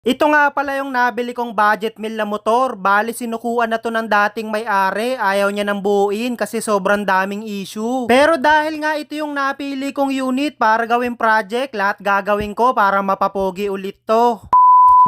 Ito nga pala yung nabili kong budget meal na motor. Bali sinukuan na to ng dating may-ari. Ayaw niya nang buuin kasi sobrang daming issue. Pero dahil nga ito yung napili kong unit para gawing project, lahat gagawin ko para mapapogi ulit to.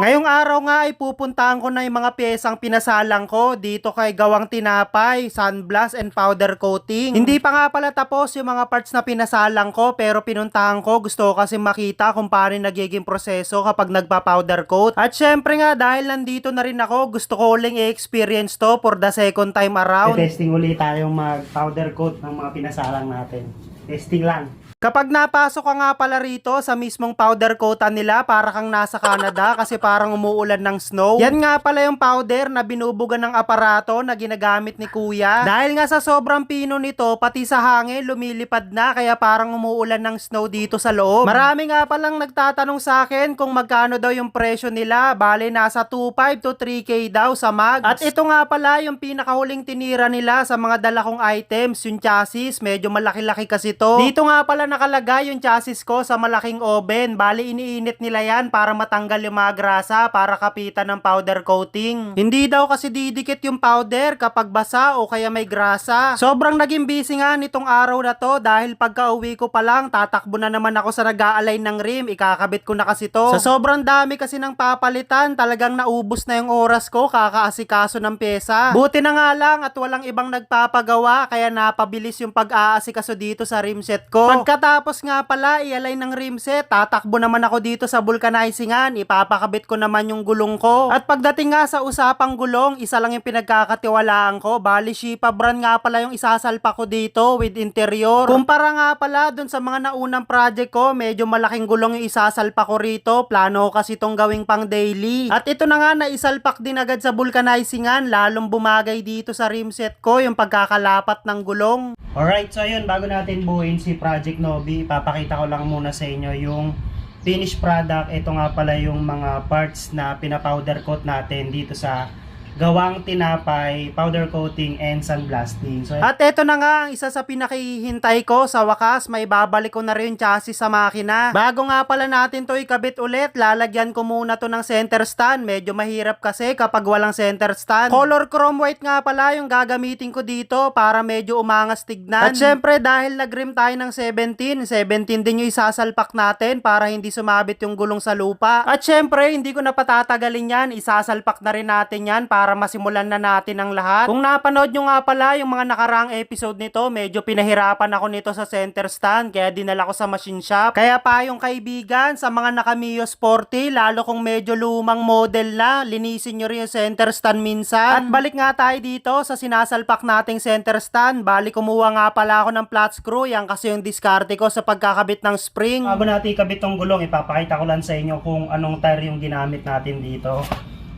Ngayong araw nga ay pupuntahan ko na yung mga piyesang pinasalang ko dito kay Gawang Tinapay, Sunblast and Powder Coating. Hindi pa nga pala tapos yung mga parts na pinasalang ko pero pinuntahan ko. Gusto ko kasi makita kung paano nagiging proseso kapag nagpa-powder coat. At syempre nga dahil nandito na rin ako, gusto ko uling i-experience to for the second time around. Testing ulit tayong mag-powder coat ng mga pinasalang natin. Testing lang. Kapag napasok ka nga pala rito sa mismong powder coatan nila, para kang nasa Canada kasi parang umuulan ng snow. Yan nga pala yung powder na binubugan ng aparato na ginagamit ni kuya. Dahil nga sa sobrang pino nito, pati sa hangin lumilipad na kaya parang umuulan ng snow dito sa loob. Marami nga palang nagtatanong sa akin kung magkano daw yung presyo nila. Bale, nasa 2.5 to 3K daw sa mags. At ito nga pala yung pinakahuling tinira nila sa mga dala kong items, yung chassis. Medyo malaki-laki kasi to. Dito nga pala nakalagay yung chassis ko sa malaking oven. Bali, iniinit nila yan para matanggal yung mga grasa para kapitan ng powder coating. Hindi daw kasi didikit yung powder kapag basa o kaya may grasa. Sobrang naging busy nga nitong araw na to dahil pagka uwi ko pa lang, tatakbo na naman ako sa nag-aalay ng rim. Ikakabit ko na kasi to. Sa sobrang dami kasi ng papalitan, talagang naubos na yung oras ko kakaasikaso ng pyesa. Buti na nga lang at walang ibang nagpapagawa kaya napabilis yung pag-aasikaso dito sa rim set ko. Pagkatapos nga pala ialay ng rim set, tatakbo naman ako dito sa vulcanizingan, ipapakabit ko naman yung gulong ko. At pagdating nga sa usapang gulong, isa lang yung pinagkakatiwalaan ko. Bali Shipa brand nga pala yung isasalpa ko dito with interior. Kumpara nga pala dun sa mga naunang project ko, medyo malaking gulong yung isasalpa ko rito. Plano kasi itong gawing pang daily. At ito na nga naisalpak din agad sa vulcanizingan, lalong bumagay dito sa rim set ko yung pagkakalapat ng gulong. Alright, so ayun, bago natin buuin si Project Nobi, ipapakita ko lang muna sa inyo yung finished product. Ito nga pala yung mga parts na pinapowder coat natin dito sa gawang tinapay, powder coating, and sandblasting. So, At eto na nga ang isa sa pinakihintay ko sa wakas, may babalik ko na rin chassis sa makina. Bago nga pala natin to ikabit ulit, lalagyan ko muna to ng center stand. Medyo mahirap kasi kapag walang center stand. Color chrome white nga pala yung gagamitin ko dito para medyo umangas tignan. At syempre dahil nag-rim tayo ng 17, 17 din yung isasalpak natin para hindi sumabit yung gulong sa lupa. At syempre hindi ko na patatagalin yan, isasalpak na rin natin yan para masimulan na natin ang lahat. Kung napanood nyo nga pala yung mga nakaraang episode nito, medyo pinahirapan ako nito sa center stand kaya dinala ko sa machine shop. Kaya pa yung kaibigan sa mga naka Mio Sporty, lalo kung medyo lumang model na, linisin nyo rin yung center stand minsan. At balik nga tayo dito sa sinasalpak nating center stand. Balik kumuha nga pala ako ng flat screw, yan kasi yung diskarte ko sa pagkakabit ng spring. bago natin ikabit tong gulong, ipapakita ko lang sa inyo kung anong tire yung ginamit natin dito.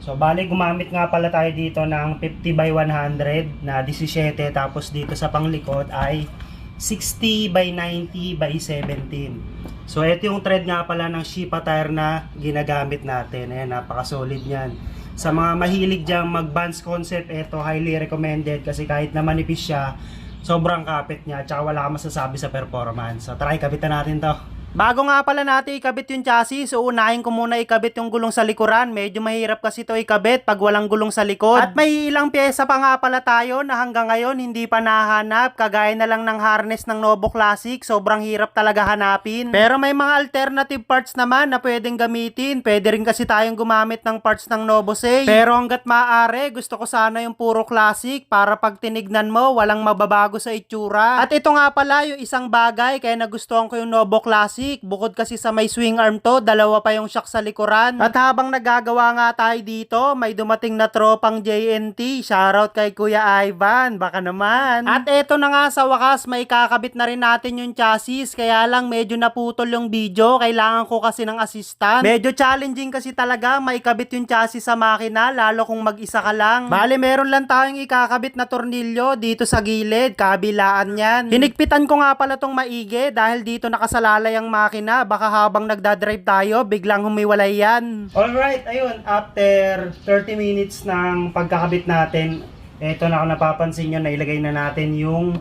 So, bali gumamit nga pala tayo dito ng 50 by 100 na 17 tapos dito sa panglikod ay 60 by 90 by 17. So, ito yung thread nga pala ng Shipa tire na ginagamit natin. Ayan, napaka-solid niyan. Sa mga mahilig dyan mag-Vans concept, ito highly recommended kasi kahit na manipis siya, sobrang kapit niya, tsaka wala kang masasabi sa performance. So, try, kapitan natin to. Bago nga pala natin ikabit yung chassis, so unahin ko muna ikabit yung gulong sa likuran. Medyo mahirap kasi ito ikabit pag walang gulong sa likod. At may ilang pyesa pa nga pala tayo na hanggang ngayon hindi pa nahanap. Kagaya na lang ng harness ng Novo Classic, sobrang hirap talaga hanapin. Pero may mga alternative parts naman na pwedeng gamitin. Pwede rin kasi tayong gumamit ng parts ng Novo Say. Pero hanggat maaari, gusto ko sana yung puro classic para pag tinignan mo, walang mababago sa itsura. At ito nga pala yung isang bagay kaya nagustuhan ko yung Novo Classic. Bukod kasi sa may swing arm to, dalawa pa yung shock sa likuran. At habang nagagawa nga tayo dito, may dumating na tropang JNT. Shoutout kay Kuya Ivan, baka naman. At eto na nga sa wakas, may kakabit na rin natin yung chassis. Kaya lang medyo naputol yung video. Kailangan ko kasi ng assistant. Medyo challenging kasi talaga maikabit yung chassis sa makina, lalo kung mag-isa ka lang. Bale, meron lang tayong ikakabit na tornilyo dito sa gilid, kabilaan yan. Hinigpitan ko nga pala tong maigi dahil dito nakasalalay ang makina. Baka habang nagdadrive tayo, biglang humiwalay yan. Alright, ayun, after 30 minutes ng pagkakabit natin, eto na kung napapansin nyo, nailagay na natin yung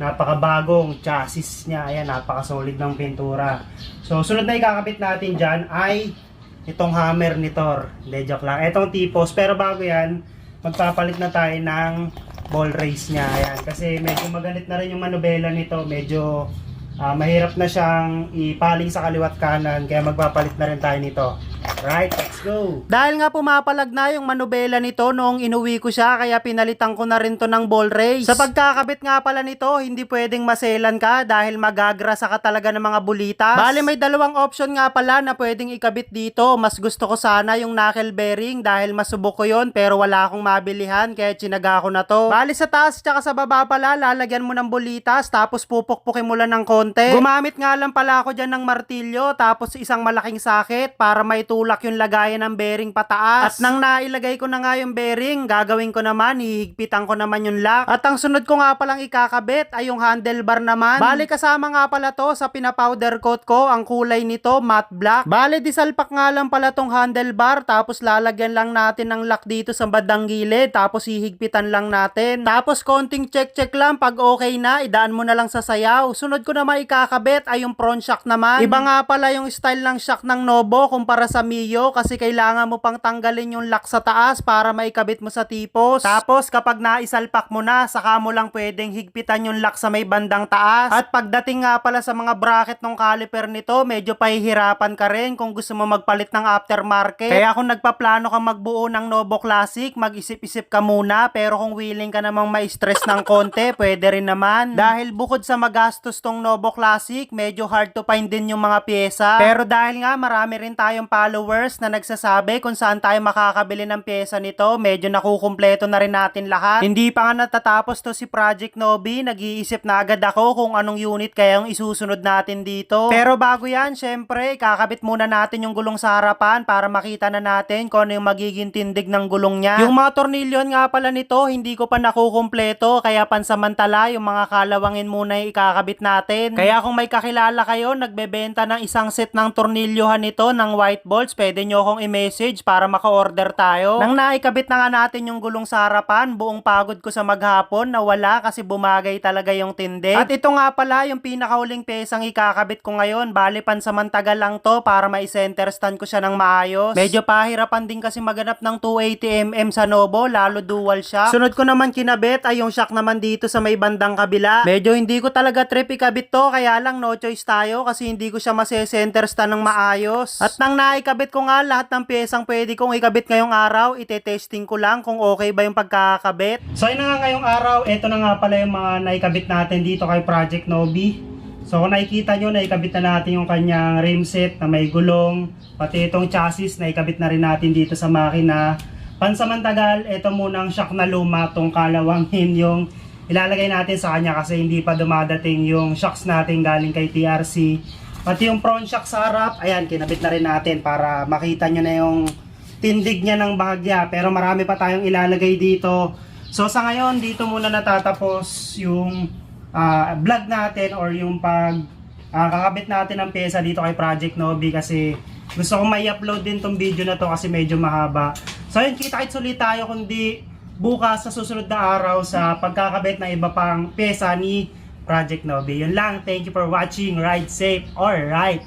napakabagong chassis niya. Ayan, napaka-solid ng pintura. So, sunod na ikakabit natin dyan ay itong hammer ni Thor. Hindi, joke lang. Itong tipos. Pero bago yan, magpapalit na tayo ng ball race niya. Ayan. Kasi medyo magalit na rin yung manubela nito. Medyo ah, mahirap na siyang ipaling sa kaliwat kanan. Kaya magpapalit na rin tayo nito. Right, let's go! Dahil nga pumapalag na yung manubela nito noong inuwi ko siya kaya pinalitan ko na rin to ng ball race. Sa pagkakabit nga pala nito, hindi pwedeng maselan ka dahil magagrasa ka talaga ng mga bulitas. Bale may dalawang option nga pala na pwedeng ikabit dito. Mas gusto ko sana yung knuckle bearing dahil masubok ko yon pero wala akong mabilihan kaya chinaga ko na to. Bale sa taas tsaka sa baba pala lalagyan mo ng bulitas tapos pupukpukin mo lang ng konti. Gumamit nga lang pala ako dyan ng martilyo tapos isang malaking sakit para maitulak yung lagayan ng bearing pataas. At nang nailagay ko na nga yung bearing, gagawin ko naman, hihigpitan ko naman yung lock. At ang sunod ko nga palang ikakabit ay yung handlebar naman. Bale kasama nga pala to sa pinapowder coat ko, ang kulay nito matte black. Bale disalpak nga lang pala tong handlebar tapos lalagyan lang natin ng lock dito sa bandang gilid tapos hihigpitan lang natin. Tapos konting check-check lang pag okay na, idaan mo na lang sa sayaw. Sunod ko naman ikakabit ay yung front shock naman. Iba nga pala yung style ng shock ng Nobo kumpara sa Mio kasi kailangan mo pang tanggalin yung lock sa taas para maikabit mo sa tipos. Tapos kapag naisalpak mo na, saka mo lang pwedeng higpitan yung lock sa may bandang taas. At pagdating nga pala sa mga bracket ng caliper nito, medyo pahihirapan ka rin kung gusto mo magpalit ng aftermarket. Kaya kung nagpaplano ka magbuo ng Novo Classic, mag-isip-isip ka muna. Pero kung willing ka namang ma-stress ng konti, pwede rin naman. Dahil bukod sa magastos tong Novo Classic, medyo hard to find din yung mga pyesa. Pero dahil nga marami rin tayong followers na nagsasabi kung saan tayo makakabili ng pyesa nito, medyo nakukumpleto na rin natin lahat. Hindi pa nga natatapos to si Project Nobi, nag-iisip na agad ako kung anong unit kaya yung isusunod natin dito. Pero bago yan, syempre, kakabit muna natin yung gulong sa harapan para makita na natin kung ano yung magiging tindig ng gulong niya. Yung mga tornilyon nga pala nito, hindi ko pa nakukumpleto, kaya pansamantala yung mga kalawangin muna yung ikakabit natin. Kaya kung may kakilala kayo, nagbebenta ng isang set ng tornilyohan nito ng white bolts, pwede nyo akong i-message para maka-order tayo. Nang naikabit na nga natin yung gulong sa harapan, buong pagod ko sa maghapon na wala kasi bumagay talaga yung tindig. At ito nga pala yung pinakahuling pesang ikakabit ko ngayon, bali pansamantagal lang to para mai-center stand ko siya ng maayos. Medyo pahirapan din kasi maganap ng 280mm sa Novo, lalo dual shock. Sunod ko naman kinabit ay yung shock naman dito sa may bandang kabila. Medyo hindi ko talaga trip ikabit to, kaya lang no choice tayo kasi hindi ko siya mase-center stand ng maayos. At nang naikabit ko nga lahat ng pyesang pwede kong ikabit ngayong araw, ite-testing ko lang kung okay ba yung pagkakabit. So yun na nga ngayong araw, ito na nga pala yung mga naikabit natin dito kay Project Nobi. So kung nakikita nyo, naikabit na natin yung kanyang rim set na may gulong, pati itong chassis, naikabit na rin natin dito sa makina. Pansamantagal, ito munang shock na luma, tong kalawangin yung ilalagay natin sa kanya kasi hindi pa dumadating yung shocks natin galing kay TRC. Pati yung front shock sa harap, ayan, kinabit na rin natin para makita nyo na yung tindig niya ng bahagya. Pero marami pa tayong ilalagay dito. So sa ngayon, dito muna natatapos yung ah, vlog natin or yung pag ah, kakabit natin ng pyesa dito kay Project Nobi kasi gusto kong may upload din tong video na to kasi medyo mahaba. So yun, kita-kits ulit tayo kundi bukas sa susunod na araw sa pagkakabit ng iba pang pyesa ni Project Nobi. Yun lang. Thank you for watching. Ride safe. Alright.